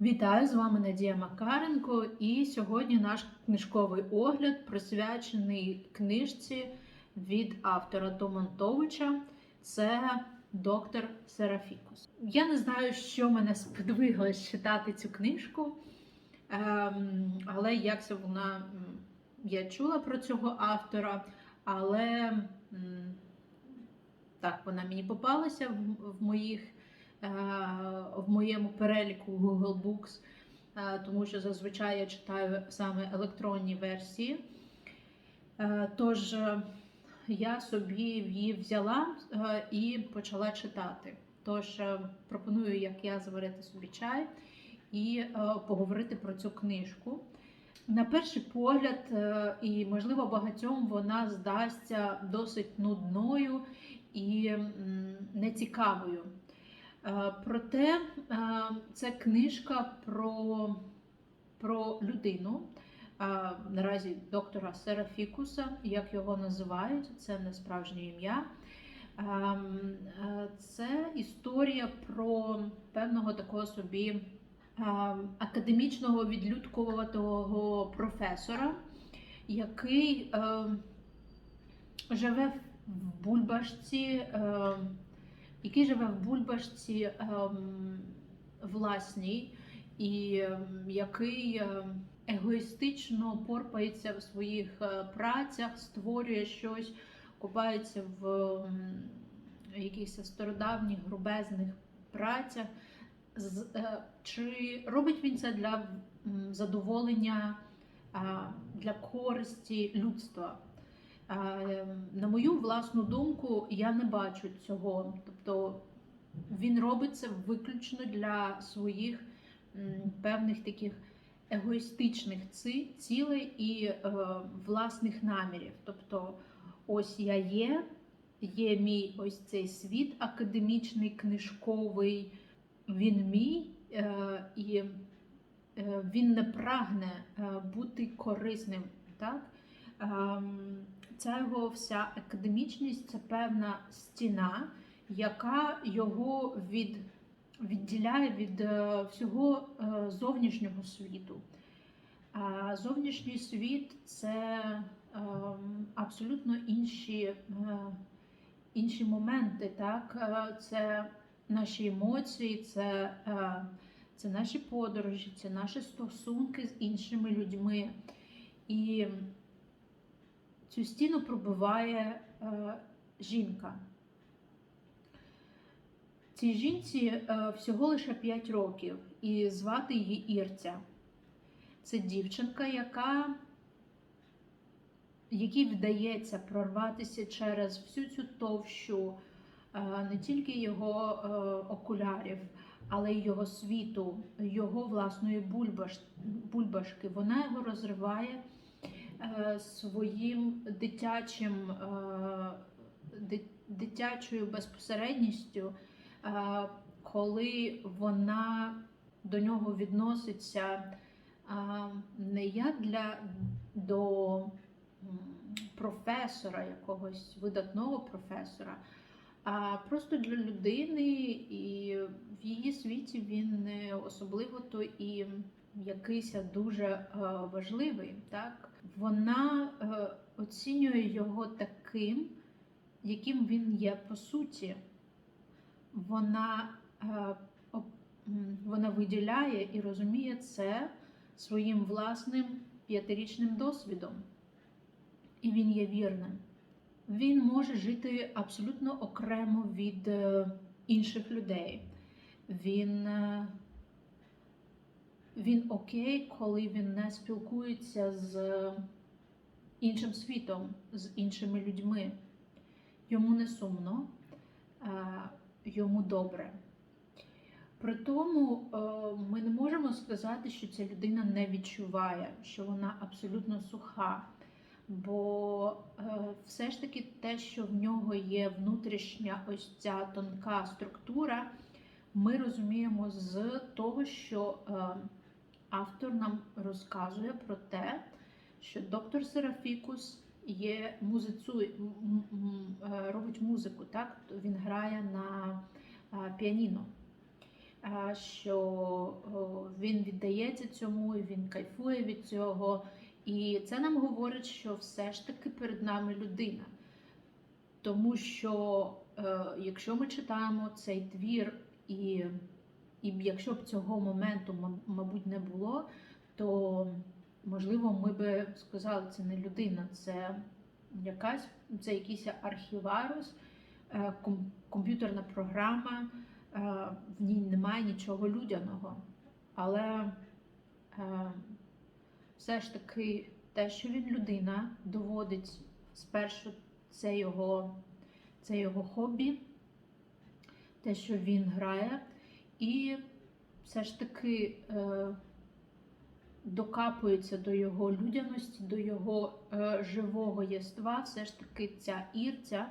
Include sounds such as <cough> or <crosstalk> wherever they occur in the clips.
Вітаю з вами Надія Макаренко. І сьогодні наш книжковий огляд присвячений книжці від автора Домонтовича. Це доктор Серафікус. Я не знаю, що мене сподвигло читати цю книжку, ем, але якся вона я чула про цього автора, але так вона мені попалася в, моїх в моєму переліку Google Books, е, тому що зазвичай я читаю саме електронні версії. Е, Тож е, я собі її взяла е, і почала читати. Тож е, пропоную, як я заварити собі чай і е, поговорити про цю книжку. На перший погляд, е, і можливо багатьом вона здасться досить нудною і нецікавою. Е, Проте е, це книжка про, про людину. е, Наразі доктора Серафікуса, як його називають, це не справжнє ім'я. Ем, Це історія про певного такого собі ем, академічного відлюдкуватого професора, який ем, живе в бульбашці, який живе в бульбашці ем, власній, і ем, який ем, егоїстично порпається в своїх е, працях, створює щось, купається в якихось стародавніх грубезних працях. Е, Чи робить він це для задоволення, а, для користі людства? Ем, На мою власну думку, я не бачу цього. Тобто він робить це виключно для своїх певних таких егоїстичних цілей і е, власних намірів. Тобто, ось я є, є мій ось цей світ академічний, книжковий, він мій, е, і е, він не прагне бути корисним. Так? Ця його вся академічність це певна стіна, яка його від, відділяє від е, всього е, зовнішнього світу. А зовнішній світ це ем, абсолютно інші, е, інші моменти. Так? Це наші емоції, це, це наші подорожі, це наші стосунки з іншими людьми. І цю стіну пробиває е, жінка. Цій жінці е, всього лише 5 років, і звати її Ірця. Це дівчинка, яка, якій вдається прорватися через всю цю товщу е, не тільки його е, окулярів, але й його світу, його власної бульбаш, бульбашки. Вона його розриває своїм дитячим, е, дитячою безпосередністю, е, коли вона до нього відноситься не як для до професора, якогось видатного професора, а просто для людини, і в її світі він не особливо то і якийсь дуже е, важливий. Так? Вона е, оцінює його таким, яким він є по суті. Вона, е, вона виділяє і розуміє це своїм власним п'ятирічним досвідом. І він є вірним. Він може жити абсолютно окремо від е, інших людей. Він, він окей, коли він не спілкується з іншим світом, з іншими людьми. Йому не сумно, е, йому добре. При тому е, ми не можемо сказати, що ця людина не відчуває, що вона абсолютно суха. Бо е, все ж таки те, що в нього є внутрішня ось ця тонка структура, ми розуміємо з того, що автор нам розказує про те, що доктор Серафікус є музицує, м- м- е, робить музику, так? Він грає на е, піаніно. е, що він віддається цьому, і він кайфує від цього. І це нам говорить, що все ж таки перед нами людина. Тому що якщо ми читаємо цей твір, і, і якщо б цього моменту, мабуть, не було, то можливо ми би сказали, це не людина, це якась це якийсь архіварус, е, комп'ютерна програма, е, в ній немає нічого людяного. Але е, все ж таки те, що він людина, доводить спершу це його, це його хобі, те, що він грає, і все ж таки е, докапується до його людяності, до його е, живого єства, все ж таки ця ірця,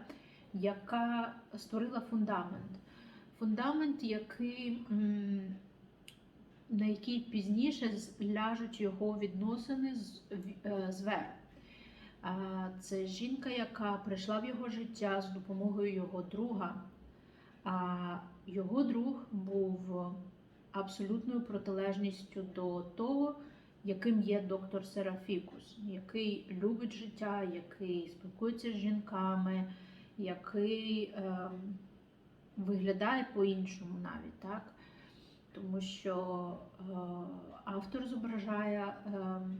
яка створила фундамент. Фундамент, який, на який пізніше ляжуть його відносини з, е, з Вер. Це жінка, яка прийшла в його життя з допомогою його друга. Його друг був абсолютною протилежністю до того, яким є доктор Серафікус, який любить життя, який спілкується з жінками, який ем, виглядає по-іншому навіть, так? Тому що е, автор зображає е,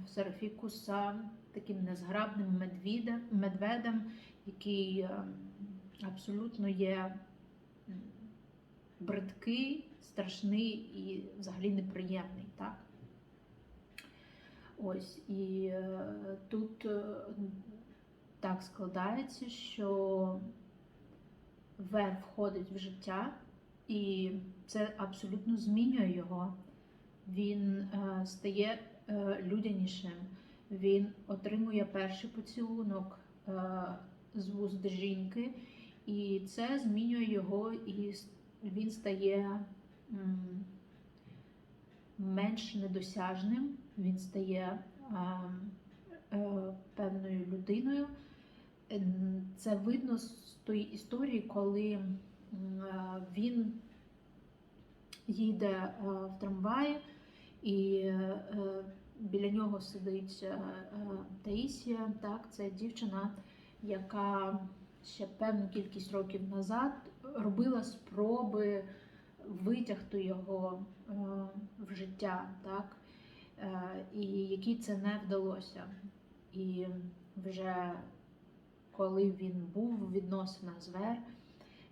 Серафікуса таким незграбним медведем, який е, абсолютно є бридкий, страшний і взагалі неприємний. Так? Ось і е, тут е, так складається, що Вер входить в життя, і це абсолютно змінює його. Він е, стає людянішим, він отримує перший поцілунок з вуст жінки, і це змінює його, і він стає менш недосяжним, він стає е, певною людиною. Це видно з тої історії, коли е, він їде е, в трамваї, і біля нього сидить Таїсія. Так, це дівчина, яка ще певну кількість років назад робила спроби витягти його е, в життя, так, е, і якій це не вдалося. І вже коли він був у відносинах з Вер,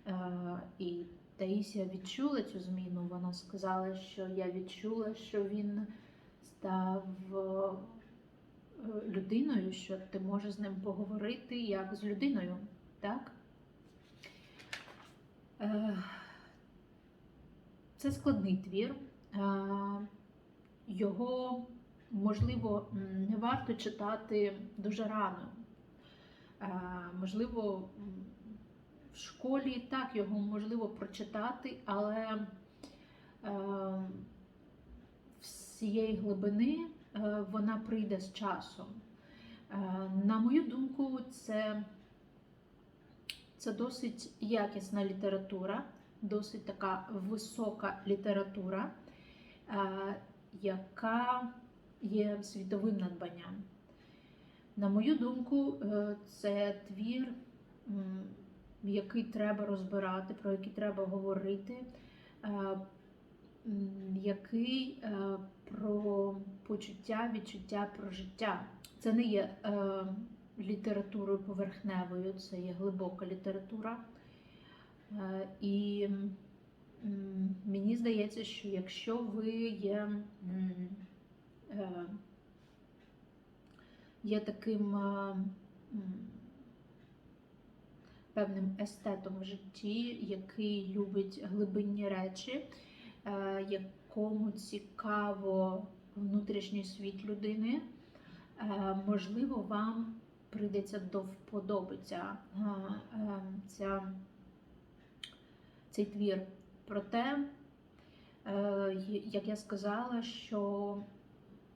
е, і Таїсія відчула цю зміну, вона сказала, що я відчула, що він став людиною, що ти можеш з ним поговорити як з людиною, так? Е, Це складний твір. Е, Його, можливо, не варто читати дуже рано. Е, Можливо, в школі так його можливо прочитати, але всієї глибини вона прийде з часом. На мою думку, це, це досить якісна література, досить така висока література, е, яка є світовим надбанням. На мою думку, е, це твір, який треба розбирати, про який треба говорити, е, який про почуття, відчуття про життя. Це не є літературою поверхневою, це є глибока література. Е, І мені здається, що якщо ви є, е, є таким е, певним естетом в житті, який любить глибинні речі, якому цікаво внутрішній світ людини, можливо, вам прийдеться до вподоби ця, е, е, ця, цей твір. Проте, е, як я сказала, що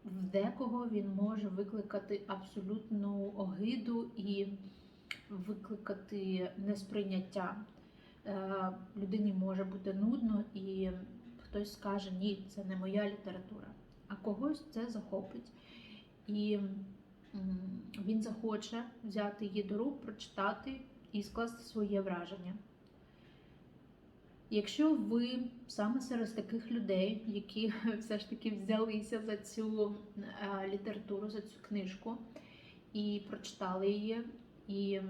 в декого він може викликати абсолютну огиду і викликати несприйняття. Е, Людині може бути нудно, і хтось скаже, ні, це не моя література, а когось це захопить. І він захоче взяти її до рук, прочитати і скласти своє враження. Якщо ви саме серед таких людей, які <laughs> все ж таки взялися за цю е, літературу, за цю книжку і прочитали її, і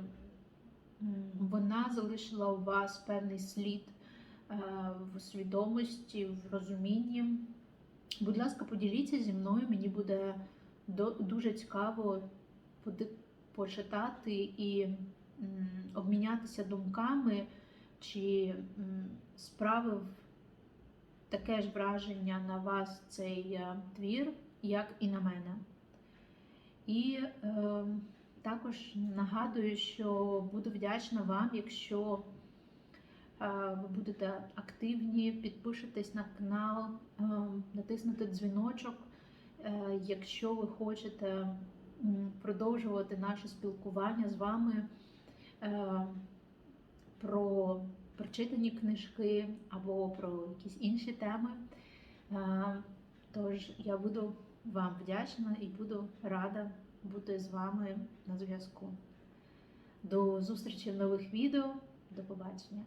вона залишила у вас певний слід е, в свідомості, в розумінні, будь ласка, поділіться зі мною, мені буде дуже цікаво почитати і обмінятися думками, чи справив таке ж враження на вас цей е, твір, як і на мене. І е, також нагадую, що буду вдячна вам, якщо е, ви будете активні, підпишетесь на канал, е, натиснути дзвіночок, якщо ви хочете продовжувати наше спілкування з вами е, про прочитані книжки або про якісь інші теми. Е, Тож я буду вам вдячна і буду рада бути з вами на зв'язку. До зустрічі в нових відео. До побачення!